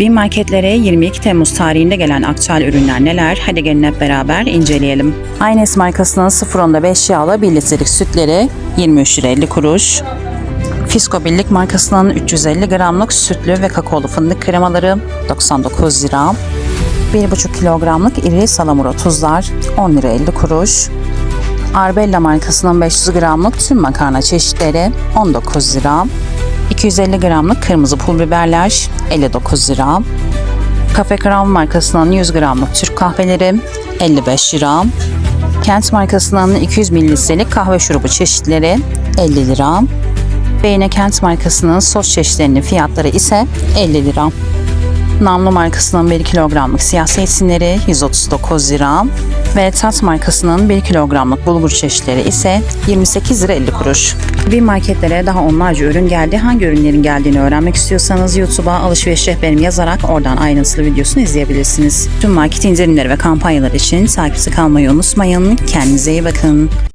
Bin marketlere 22 Temmuz tarihinde gelen aktüel ürünler neler? Hadi gelin hep beraber inceleyelim. Aynes markasının 0.5 yağlı 1 litrelik sütleri 23 lira 50 kuruş. Fisko Birlik markasının 350 gramlık sütlü ve kakaolu fındık kremaları 99 lira. 1,5 kilogramlık iri salamura tuzlar 10 lira 50 kuruş. Arbella markasının 500 gramlık tüm makarna çeşitleri 19 lira. 250 gramlık kırmızı pul biberler 59 lira. Cafe Crown markasının 100 gramlık Türk kahveleri 55 lira. Kent markasının 200 mililitrelik kahve şurubu çeşitleri 50 lira. Beyne Kent markasının sos çeşitlerinin fiyatları ise 50 lira. Namlu markasının 1 kilogramlık siyah zeytinleri 139 lira ve Tat markasının 1 kilogramlık bulgur çeşitleri ise 28 lira 50 kuruş. Bir marketlere daha onlarca ürün geldi. Hangi ürünlerin geldiğini öğrenmek istiyorsanız YouTube'a alışveriş rehberim yazarak oradan ayrıntılı videosunu izleyebilirsiniz. Tüm market indirimleri ve kampanyalar için takipte kalmayı unutmayın. Kendinize iyi bakın.